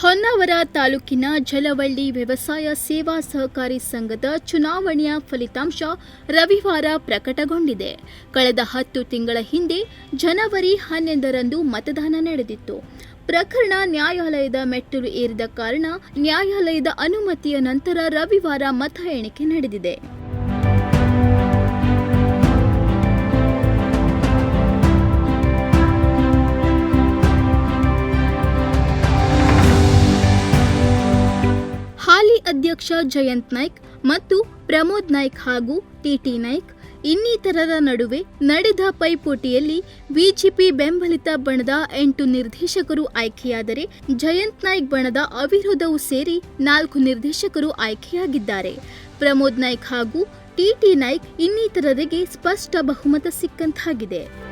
ಹೊನ್ನಾವರ ತಾಲೂಕಿನ ಜಲವಳ್ಳಿ ವ್ಯವಸಾಯ ಸೇವಾ ಸಹಕಾರಿ ಸಂಘದ ಚುನಾವಣೆಯ ಫಲಿತಾಂಶ ರವಿವಾರ ಪ್ರಕಟಗೊಂಡಿದೆ. ಕಳೆದ ಹತ್ತು ತಿಂಗಳ ಹಿಂದೆ ಜನವರಿ ಹನ್ನೊಂದರಂದು ಮತದಾನ ನಡೆದಿತ್ತು. ಪ್ರಕರಣ ನ್ಯಾಯಾಲಯದ ಮೆಟ್ಟಿಲು ಏರಿದ ಕಾರಣ ನ್ಯಾಯಾಲಯದ ಅನುಮತಿಯ ನಂತರ ರವಿವಾರ ಮತ ಎಣಿಕೆ ನಡೆದಿದೆ. ಅಧ್ಯಕ್ಷ ಜಯಂತ್ ನಾಯ್ಕ್ ಮತ್ತು ಪ್ರಮೋದ್ ನಾಯ್ಕ್ ಹಾಗೂ ಟಿಟಿ ನಾಯ್ಕ್. ಇನ್ನಿತರರ ನಡುವೆ ನಡೆದ ಪೈಪೋಟಿಯಲ್ಲಿ ಬಿಜೆಪಿ ಬೆಂಬಲಿತ ಬಣದ ಎಂಟು ನಿರ್ದೇಶಕರು ಆಯ್ಕೆಯಾದರೆ ಜಯಂತ್ ನಾಯ್ಕ್ ಬಣದ ಅವಿರೋಧವು ಸೇರಿ ನಾಲ್ಕು ನಿರ್ದೇಶಕರು ಆಯ್ಕೆಯಾಗಿದ್ದಾರೆ. ಪ್ರಮೋದ್ ನಾಯ್ಕ್ ಹಾಗೂ ಟಿಟಿ ನಾಯ್ಕ್ ಇನ್ನಿತರರಿಗೆ ಸ್ಪಷ್ಟ ಬಹುಮತ ಸಿಕ್ಕಂತಾಗಿದೆ.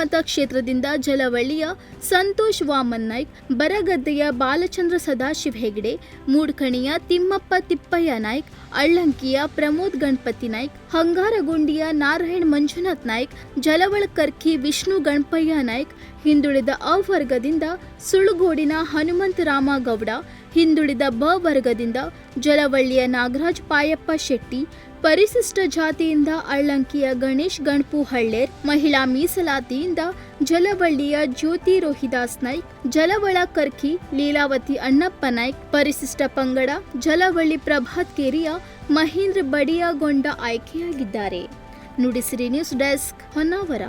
ಮತಕ್ಷೇತ್ರದಿಂದ ಜಲವಳ್ಳಿಯ ಸಂತೋಷ್ ವಾಮನ್ ನಾಯ್ಕ್ ಬರಗದ್ದೆಯ ಬಾಲಚಂದ್ರ ಸದಾಶಿವ ಹೆಗ್ಡೆ ಮೂಡ್ಕಣಿಯ ತಿಮ್ಮಪ್ಪ ತಿಪ್ಪಯ್ಯ ನಾಯ್ಕ್ ಅಳ್ಳಂಕಿಯ ಪ್ರಮೋದ್ ಗಣಪತಿ ನಾಯ್ಕ್, ಹಂಗಾರಗುಂಡಿಯ ನಾರಾಯಣ್ ಮಂಜುನಾಥ್ ನಾಯ್ಕ್, ಜಲವಳಕರ್ಕಿ ವಿಷ್ಣು ಗಣಪಯ್ಯ ನಾಯ್ಕ್, ಹಿಂದುಳಿದ ಅ ವರ್ಗದಿಂದ ಸುಳುಗೋಡಿನ ಹನುಮಂತ ರಾಮಗೌಡ, ಹಿಂದುಳಿದ ಬ ವರ್ಗದಿಂದ ಜಲವಳ್ಳಿಯ ನಾಗರಾಜ್ ಪಾಯಪ್ಪ ಶೆಟ್ಟಿ, ಪರಿಶಿಷ್ಟ ಜಾತಿಯಿಂದ ಅಳ್ಳಂಕಿಯ ಗಣೇಶ್ ಗಣಪು ಹಳ್ಳೇರ್ ಮಹಿಳಾ ಮೀಸಲಾತಿಯಿಂದ ಜಲವಳ್ಳಿಯ ಜ್ಯೋತಿ ರೋಹಿದಾಸ್ ನಾಯ್ಕ್ ಜಲವಳ ಕರ್ಕಿ ಲೀಲಾವತಿ ಅಣ್ಣಪ್ಪ ನಾಯ್ಕ್, ಪರಿಶಿಷ್ಟ ಪಂಗಡ ಜಲವಳ್ಳಿ ಪ್ರಭಾತ್ ಕೇರಿಯ ಮಹೇಂದ್ರ ಬಡಿಯಾಗೊಂಡ ಆಯ್ಕೆಯಾಗಿದ್ದಾರೆ. Nudisiri news desk Honnavar.